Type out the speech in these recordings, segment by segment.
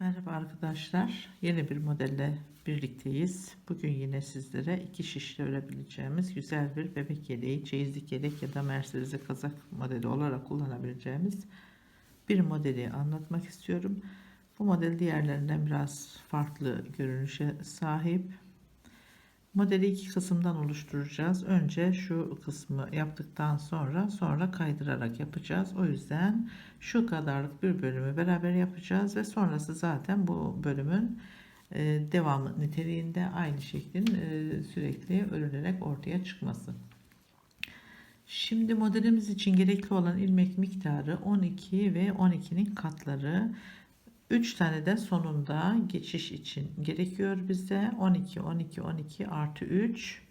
Merhaba arkadaşlar. Yeni bir modelle birlikteyiz. Bugün yine sizlere iki şişle örebileceğimiz güzel bir bebek yeleği, çeyizlik yelek ya da merserize kazak modeli olarak kullanabileceğimiz bir modeli anlatmak istiyorum. Bu model diğerlerinden biraz farklı görünüşe sahip. Modeli iki kısımdan oluşturacağız. Önce şu kısmı yaptıktan sonra sonra kaydırarak yapacağız. O yüzden şu kadarlık bir bölümü beraber yapacağız ve sonrası zaten bu bölümün e, devamı niteliğinde aynı şeklin e, sürekli örülerek ortaya çıkması. Şimdi modelimiz için gerekli olan ilmek miktarı 12 ve 12'nin katları. 3 tane de sonunda geçiş için gerekiyor bize. 12, 12, 12 artı 3.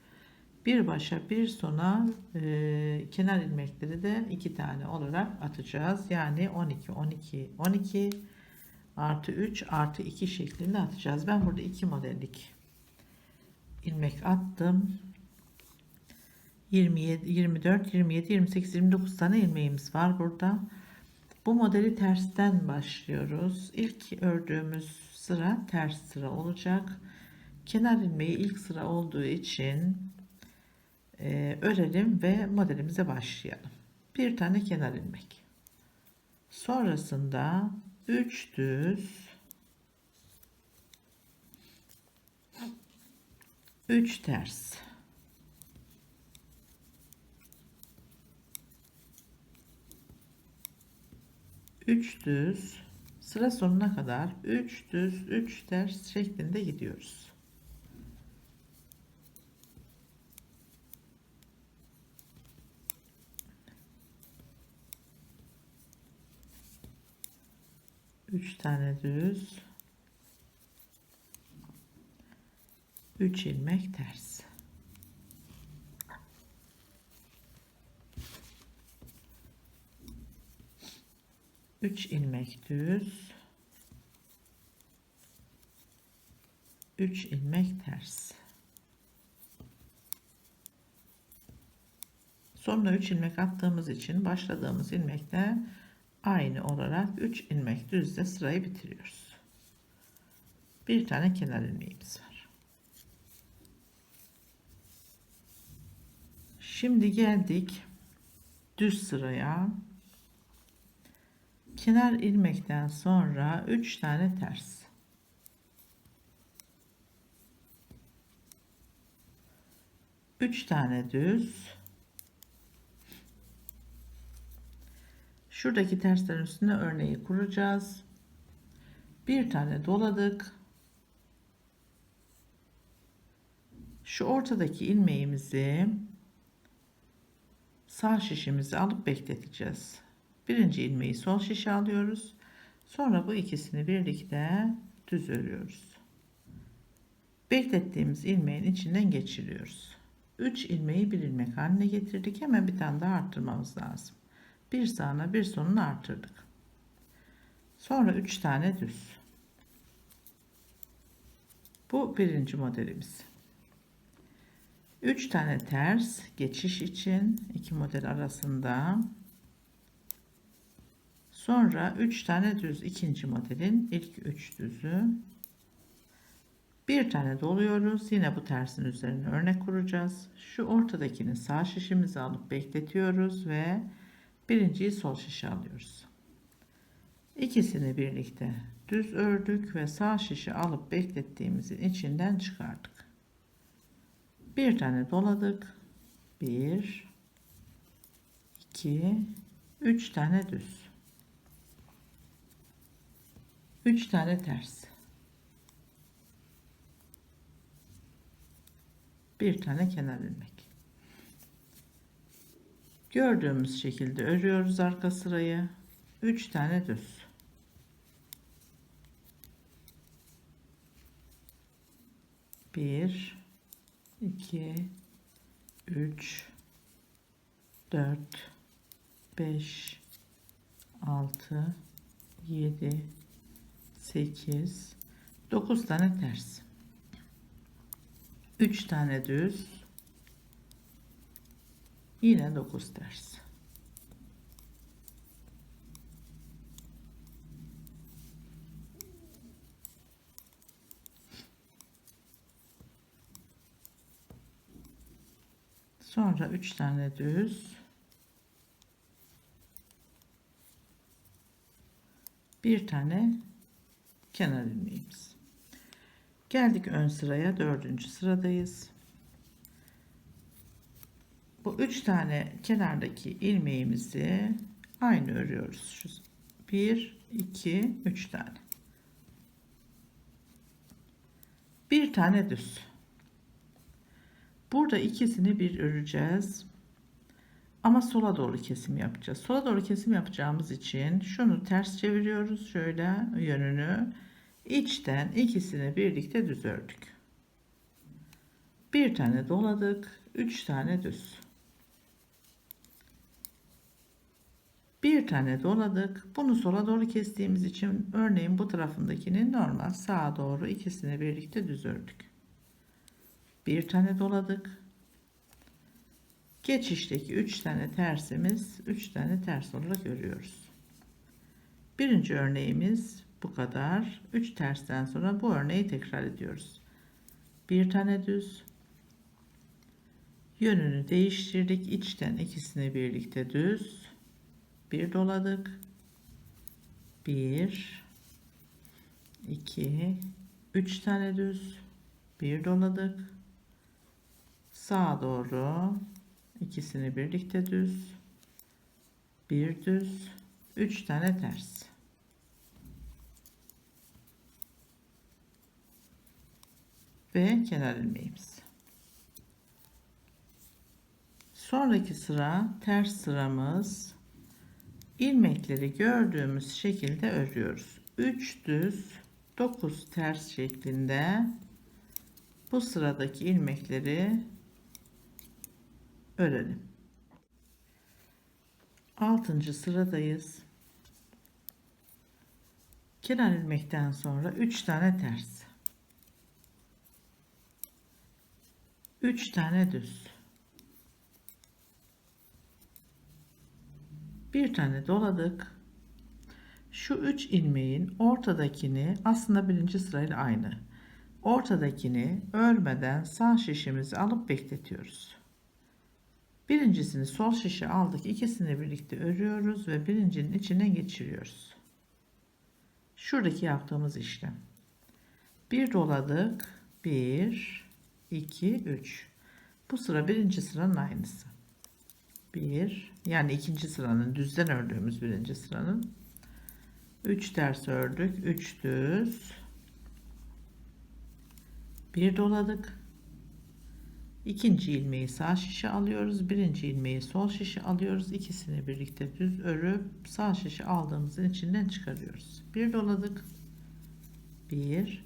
Bir başa bir sona e, kenar ilmekleri de 2 tane olarak atacağız. Yani 12, 12, 12 artı 3 artı 2 şeklinde atacağız. Ben burada 2 modellik ilmek attım. 27, 24, 27, 28, 29 tane ilmeğimiz var burada. Bu modeli tersten başlıyoruz. İlk ördüğümüz sıra ters sıra olacak. Kenar ilmeği ilk sıra olduğu için e, örelim ve modelimize başlayalım. Bir tane kenar ilmek. Sonrasında 3 düz 3 ters 3 düz sıra sonuna kadar 3 düz 3 ters şeklinde gidiyoruz. Üç tane düz, üç ilmek ters. 3 ilmek düz. 3 ilmek ters. Sonra 3 ilmek attığımız için başladığımız ilmekle aynı olarak 3 ilmek düzle sırayı bitiriyoruz. Bir tane kenar ilmeğimiz var. Şimdi geldik düz sıraya kenar ilmekten sonra 3 tane ters. Üç tane düz. Şuradaki terslerin üstüne örneği kuracağız. Bir tane doladık. Şu ortadaki ilmeğimizi sağ şişimizi alıp bekleteceğiz birinci ilmeği sol şişe alıyoruz. Sonra bu ikisini birlikte düz örüyoruz. Beklettiğimiz ilmeğin içinden geçiriyoruz. 3 ilmeği bir ilmek haline getirdik. Hemen bir tane daha arttırmamız lazım. Bir sağına bir sonunu arttırdık. Sonra 3 tane düz. Bu birinci modelimiz. 3 tane ters geçiş için iki model arasında Sonra 3 tane düz ikinci modelin ilk 3 düzü. Bir tane doluyoruz. Yine bu tersin üzerine örnek kuracağız. Şu ortadakini sağ şişimizi alıp bekletiyoruz ve birinciyi sol şişe alıyoruz. İkisini birlikte düz ördük ve sağ şişi alıp beklettiğimizin içinden çıkardık. Bir tane doladık. Bir, iki, üç tane düz. 3 tane ters. Bir tane kenar ilmek. Gördüğümüz şekilde örüyoruz arka sırayı. 3 tane düz. Bir, iki, üç, dört, beş, altı, yedi, 8 9 tane ters. 3 tane düz. Yine 9 ters. Sonra 3 tane düz. Bir tane kenar ilmeğimiz. Geldik ön sıraya. Dördüncü sıradayız. Bu üç tane kenardaki ilmeğimizi aynı örüyoruz. Şu bir, iki, üç tane. Bir tane düz. Burada ikisini bir öreceğiz. Ama sola doğru kesim yapacağız. Sola doğru kesim yapacağımız için şunu ters çeviriyoruz. Şöyle yönünü. İçten ikisini birlikte düz ördük. Bir tane doladık. Üç tane düz. Bir tane doladık. Bunu sola doğru kestiğimiz için örneğin bu tarafındakini normal sağa doğru ikisini birlikte düz ördük. Bir tane doladık. Geçişteki 3 tane tersimiz 3 tane ters olarak örüyoruz. Birinci örneğimiz bu kadar. 3 tersten sonra bu örneği tekrar ediyoruz. Bir tane düz. Yönünü değiştirdik. İçten ikisini birlikte düz. Bir doladık. Bir, iki, üç tane düz. Bir doladık. Sağa doğru ikisini birlikte düz. Bir düz. Üç tane ters. Ve kenar ilmeğimiz. Sonraki sıra ters sıramız ilmekleri gördüğümüz şekilde örüyoruz. 3 düz 9 ters şeklinde bu sıradaki ilmekleri örelim. 6. sıradayız. Kenar ilmekten sonra 3 tane ters. 3 tane düz. Bir tane doladık. Şu 3 ilmeğin ortadakini aslında birinci sırayla aynı. Ortadakini örmeden sağ şişimizi alıp bekletiyoruz. Birincisini sol şişe aldık. ikisini birlikte örüyoruz ve birincinin içine geçiriyoruz. Şuradaki yaptığımız işlem. Bir doladık. 1 2 3. Bu sıra birinci sıranın aynısı. 1 yani ikinci sıranın düzden ördüğümüz birinci sıranın. 3 ters ördük 3 düz. Bir doladık. İkinci ilmeği sağ şişe alıyoruz birinci ilmeği sol şişe alıyoruz. İkisini birlikte düz örüp sağ şişe aldığımızın içinden çıkarıyoruz. Bir doladık. 1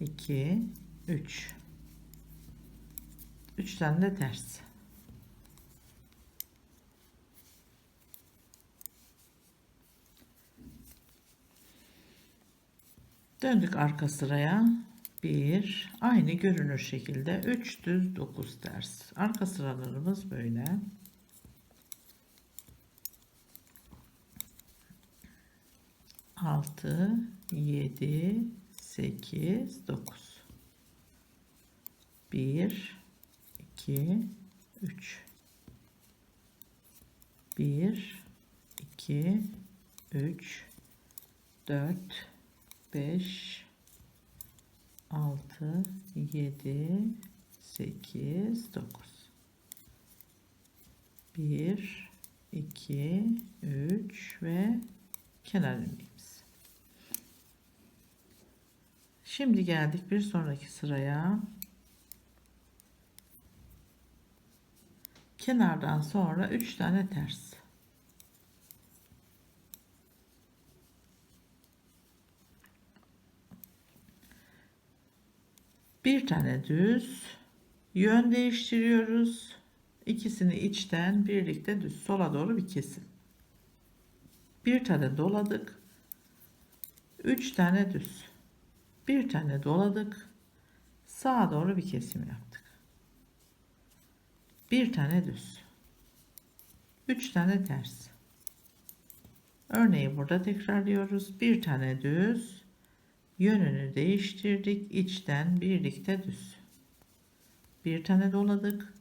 2 3 3 tane de ters Döndük arka sıraya. 1 aynı görünür şekilde 3 düz 9 ters. Arka sıralarımız böyle. Altı, yedi, sekiz, dokuz. Bir, iki, üç. Bir, iki, üç, dört, 5 6 7 8 9 1 2 3 ve kenar ilmeğimiz. Şimdi geldik bir sonraki sıraya. Kenardan sonra 3 tane ters. bir tane düz yön değiştiriyoruz. İkisini içten birlikte düz sola doğru bir kesim. Bir tane doladık. Üç tane düz. Bir tane doladık. Sağa doğru bir kesim yaptık bir tane düz. Üç tane ters. Örneği burada tekrarlıyoruz. Bir tane düz. Yönünü değiştirdik. İçten birlikte düz. Bir tane doladık.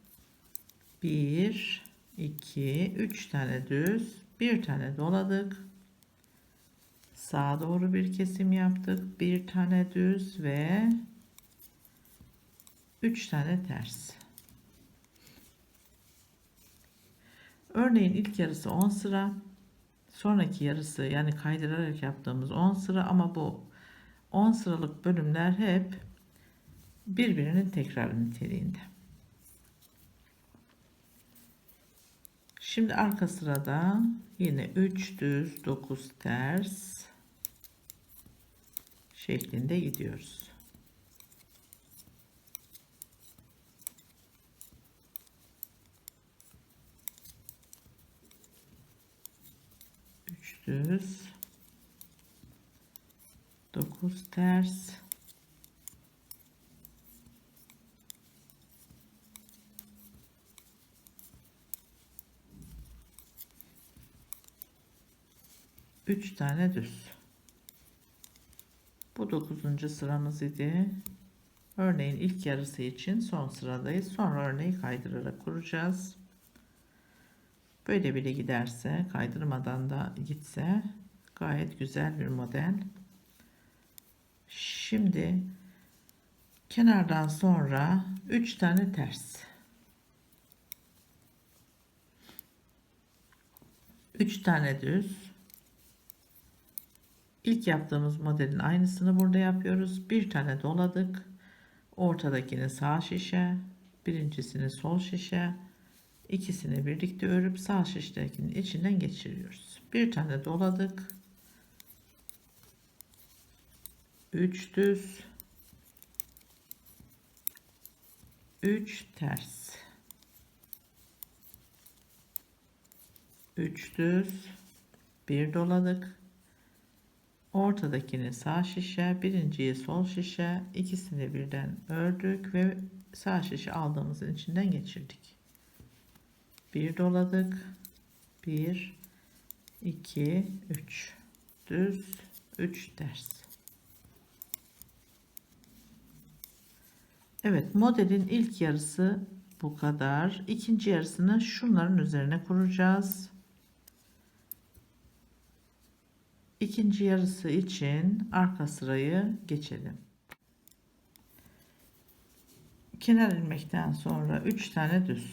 1 2 3 tane düz. Bir tane doladık. Sağa doğru bir kesim yaptık. Bir tane düz ve 3 tane ters örneğin ilk yarısı 10 sıra sonraki yarısı yani kaydırarak yaptığımız 10 sıra ama bu 10 sıralık bölümler hep birbirinin tekrar niteliğinde. Şimdi arka sırada yine 3 düz 9 ters şeklinde gidiyoruz. Üç düz 9 ters. Üç tane düz. Bu dokuzuncu sıramız idi. Örneğin ilk yarısı için son sıradayız. Sonra örneği kaydırarak kuracağız böyle bile giderse kaydırmadan da gitse gayet güzel bir model Şimdi kenardan sonra 3 tane ters. 3 tane düz. İlk yaptığımız modelin aynısını burada yapıyoruz. Bir tane doladık. Ortadakini sağ şişe, birincisini sol şişe, ikisini birlikte örüp sağ şiştekinin içinden geçiriyoruz. Bir tane doladık. 3 düz. 3 ters. 3 düz. Bir doladık. Ortadakini sağ şişe birinciyi sol şişe ikisini birden ördük ve sağ şişe aldığımızın içinden geçirdik bir doladık 1 2 3 düz 3 ters Evet modelin ilk yarısı bu kadar. İkinci yarısını şunların üzerine kuracağız. İkinci yarısı için arka sırayı geçelim. Kenar ilmekten sonra 3 tane düz.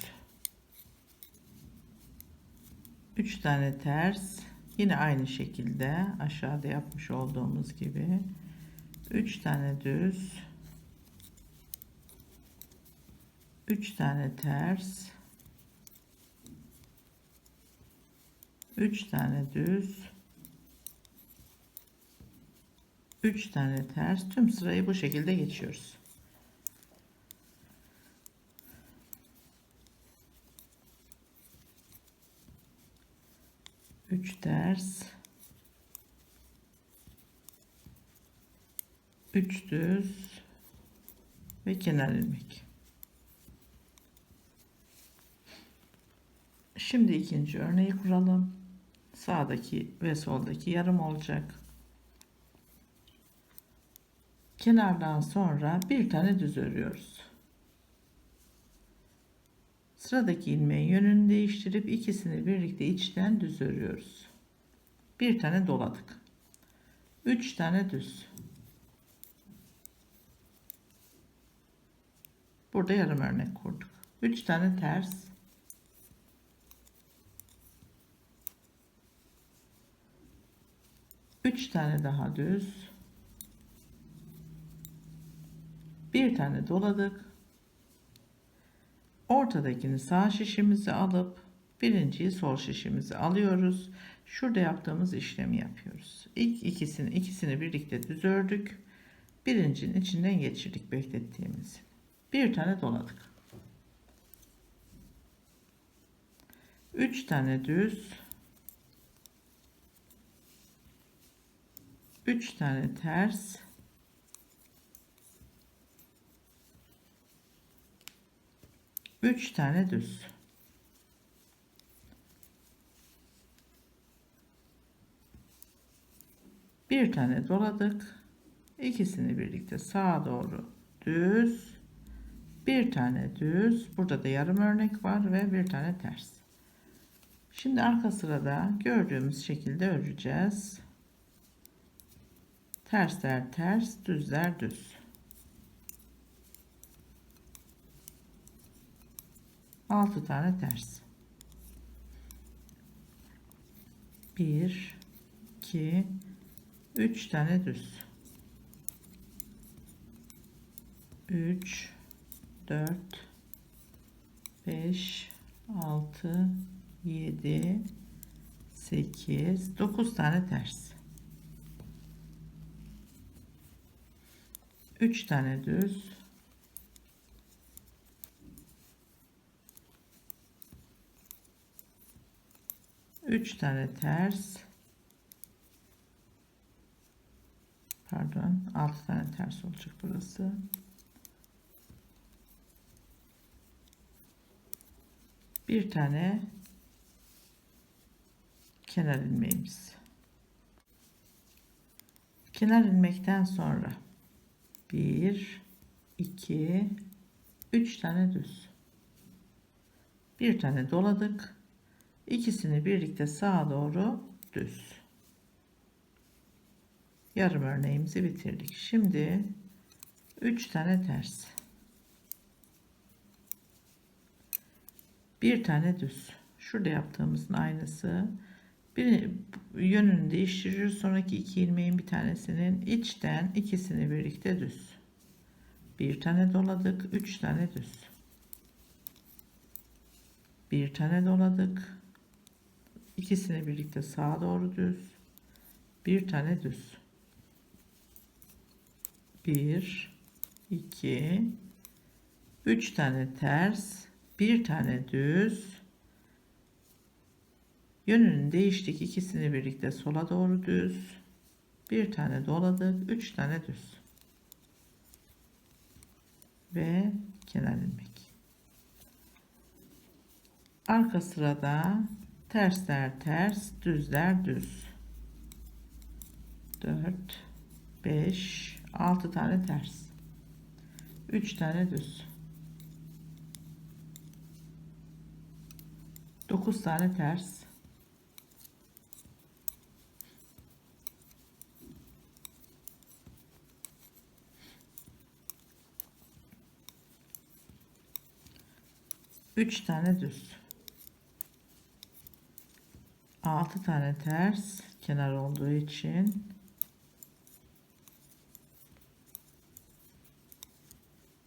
3 tane ters. Yine aynı şekilde aşağıda yapmış olduğumuz gibi. 3 tane düz. 3 tane ters. 3 tane düz. 3 tane ters. Tüm sırayı bu şekilde geçiyoruz. Üç ters, üç düz ve kenar ilmek. Şimdi ikinci örneği kuralım. Sağdaki ve soldaki yarım olacak. Kenardan sonra bir tane düz örüyoruz. Sıradaki ilmeğin yönünü değiştirip ikisini birlikte içten düz örüyoruz. Bir tane doladık. Üç tane düz. Burada yarım örnek kurduk. Üç tane ters. 3 tane daha düz bir tane doladık ortadakini sağ şişimizi alıp birinciyi sol şişimizi alıyoruz. Şurada yaptığımız işlemi yapıyoruz. İlk ikisini ikisini birlikte düz ördük birincinin içinden geçirdik beklettiğimiz bir tane doladık. 3 tane düz. 3 tane ters üç tane düz bir tane doladık ikisini birlikte sağa doğru düz Bir tane düz. Burada da yarım örnek var ve bir tane ters. Şimdi arka sırada gördüğümüz şekilde öreceğiz. Tersler ters, düzler düz. Altı tane ters. Bir, iki, üç tane düz. Üç, dört, beş, altı, 7 8 9 tane ters 3 tane düz 3 tane ters pardon 6 tane ters olacak burası bir tane kenar ilmeğimiz. Kenar ilmekten sonra 1 2 3 tane düz. Bir tane doladık. İkisini birlikte sağa doğru düz. Yarım örneğimizi bitirdik. Şimdi 3 tane ters. Bir tane düz. Şurada yaptığımızın aynısı. Bir yönünü değiştiriyoruz. Sonraki iki ilmeğin bir tanesinin içten ikisini birlikte düz. Bir tane doladık. Üç tane düz. Bir tane doladık. İkisini birlikte sağa doğru düz. Bir tane düz. Bir, iki, üç tane ters, bir tane düz, Yönünü değiştik. ikisini birlikte sola doğru düz. Bir tane doladık. Üç tane düz. Ve kenar ilmek. Arka sırada tersler ters, düzler düz. 4 5 6 tane ters. 3 tane düz. 9 tane ters. Üç tane düz. Altı tane ters kenar olduğu için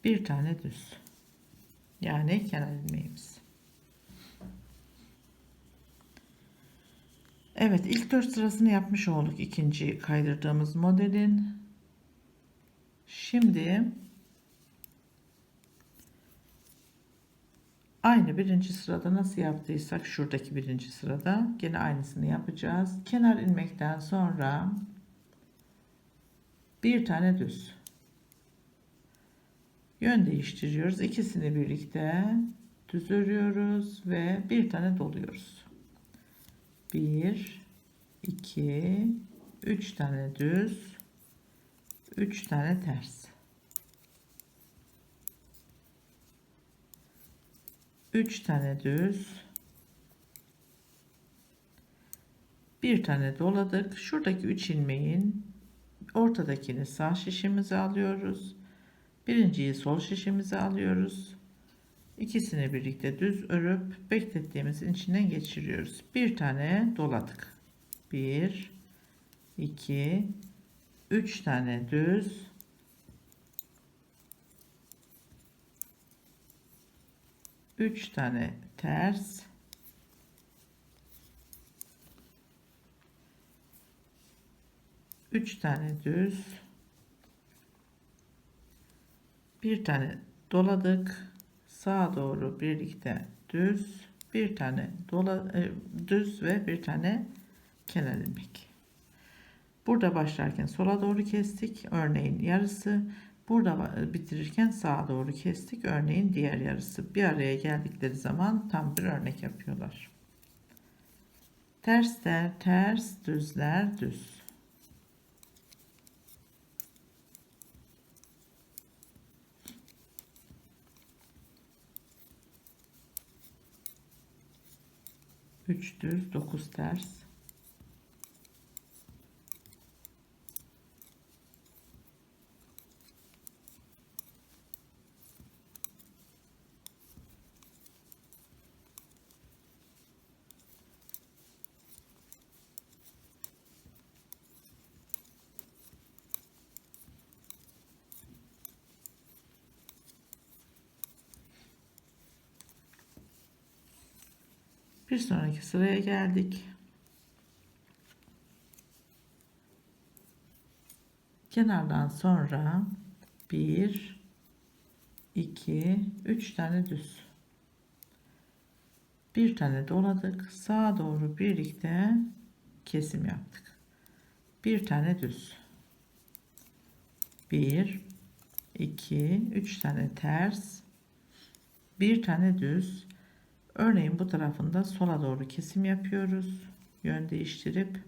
bir tane düz. Yani kenar ilmeğimiz. Evet ilk dört sırasını yapmış olduk ikinci kaydırdığımız modelin. Şimdi Aynı birinci sırada nasıl yaptıysak şuradaki birinci sırada gene aynısını yapacağız. Kenar ilmekten sonra bir tane düz. Yön değiştiriyoruz. İkisini birlikte düz örüyoruz ve bir tane doluyoruz. Bir, iki, üç tane düz, üç tane ters. 3 tane düz. Bir tane doladık. Şuradaki 3 ilmeğin ortadakini sağ şişimize alıyoruz. Birinciyi sol şişimize alıyoruz. İkisini birlikte düz örüp beklettiğimizin içinden geçiriyoruz. Bir tane doladık. 1 2 3 tane düz 3 tane ters. Üç tane düz. Bir tane doladık. Sağa doğru birlikte düz. Bir tane dola e, düz ve bir tane kenar ilmek burada başlarken sola doğru kestik. Örneğin yarısı Burada bitirirken sağa doğru kestik. Örneğin diğer yarısı bir araya geldikleri zaman tam bir örnek yapıyorlar. Tersler ters, düzler düz. Üç düz, dokuz ters. Bir sonraki sıraya geldik. Kenardan sonra 1 2 3 tane düz. Bir tane doladık. Sağa doğru birlikte kesim yaptık. Bir tane düz. 1 2 3 tane ters. Bir tane düz. Örneğin bu tarafında sola doğru kesim yapıyoruz. Yön değiştirip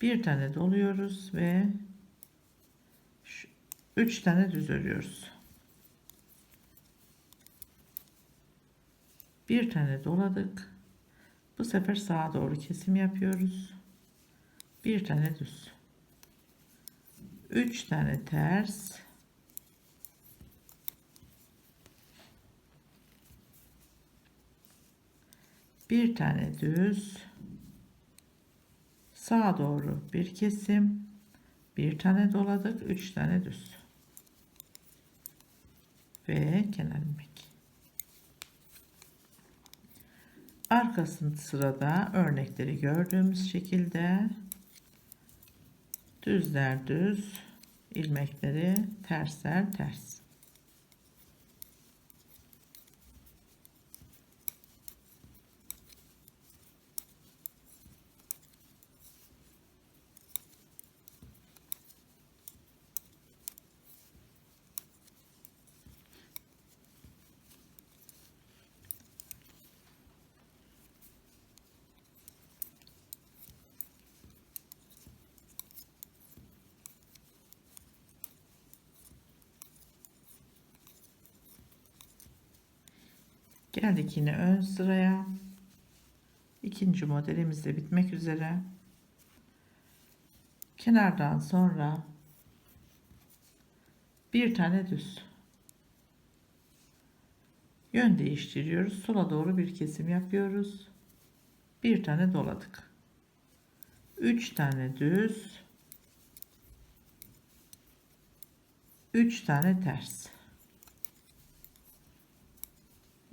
bir tane doluyoruz ve 3 tane düz örüyoruz. Bir tane doladık. Bu sefer sağa doğru kesim yapıyoruz. Bir tane düz. 3 tane ters. Bir tane düz sağa doğru bir kesim bir tane doladık üç tane düz. Ve kenar ilmek. Arkasında sırada örnekleri gördüğümüz şekilde düzler düz ilmekleri tersler ters Geldik yine ön sıraya. İkinci modelimiz de bitmek üzere. Kenardan sonra bir tane düz. Yön değiştiriyoruz. Sola doğru bir kesim yapıyoruz. Bir tane doladık. Üç tane düz. Üç tane ters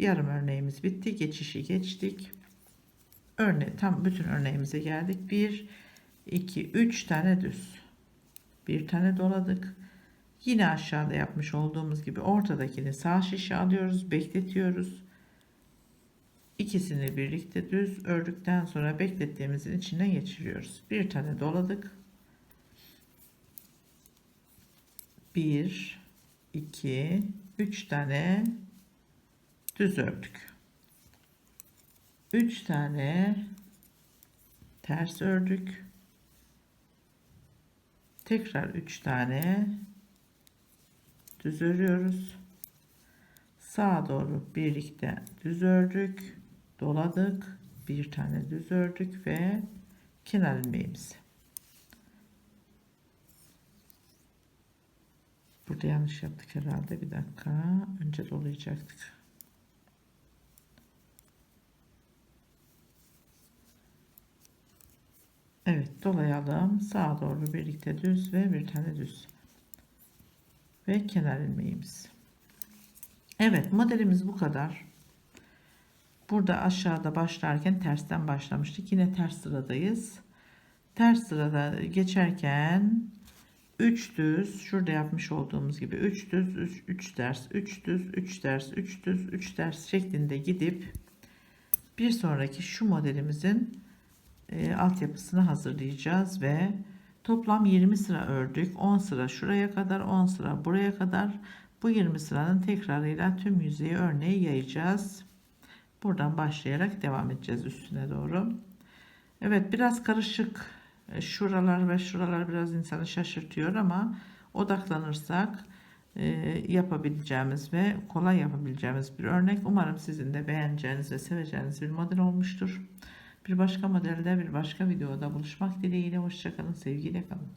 yarım örneğimiz bitti geçişi geçtik. Örne tam bütün örneğimize geldik. 1 2 3 tane düz. Bir tane doladık. Yine aşağıda yapmış olduğumuz gibi ortadakini sağ şişe alıyoruz bekletiyoruz. İkisini birlikte düz ördükten sonra beklettiğimizin içine geçiriyoruz. Bir tane doladık. 1 2 3 tane düz ördük. 3 tane ters ördük. Tekrar 3 tane düz örüyoruz. Sağa doğru birlikte düz ördük, doladık, bir tane düz ördük ve kenar ilmeğimizi. Burada yanlış yaptık herhalde. Bir dakika. Önce dolayacaktık. Evet dolayalım. Sağa doğru birlikte düz ve bir tane düz. Ve kenar ilmeğimiz. Evet modelimiz bu kadar. Burada aşağıda başlarken tersten başlamıştık. Yine ters sıradayız. Ters sırada geçerken 3 düz şurada yapmış olduğumuz gibi 3 düz 3, 3 ters 3 düz 3 ters 3 düz 3 ters şeklinde gidip bir sonraki şu modelimizin e, altyapısını hazırlayacağız ve toplam 20 sıra ördük. 10 sıra şuraya kadar 10 sıra buraya kadar. Bu 20 sıranın tekrarıyla tüm yüzeyi örneği yayacağız. Buradan başlayarak devam edeceğiz üstüne doğru. Evet biraz karışık. E, şuralar ve şuralar biraz insanı şaşırtıyor ama odaklanırsak e, yapabileceğimiz ve kolay yapabileceğimiz bir örnek. Umarım sizin de beğeneceğiniz ve seveceğiniz bir model olmuştur. Bir başka modelde bir başka videoda buluşmak dileğiyle hoşçakalın sevgiyle kalın.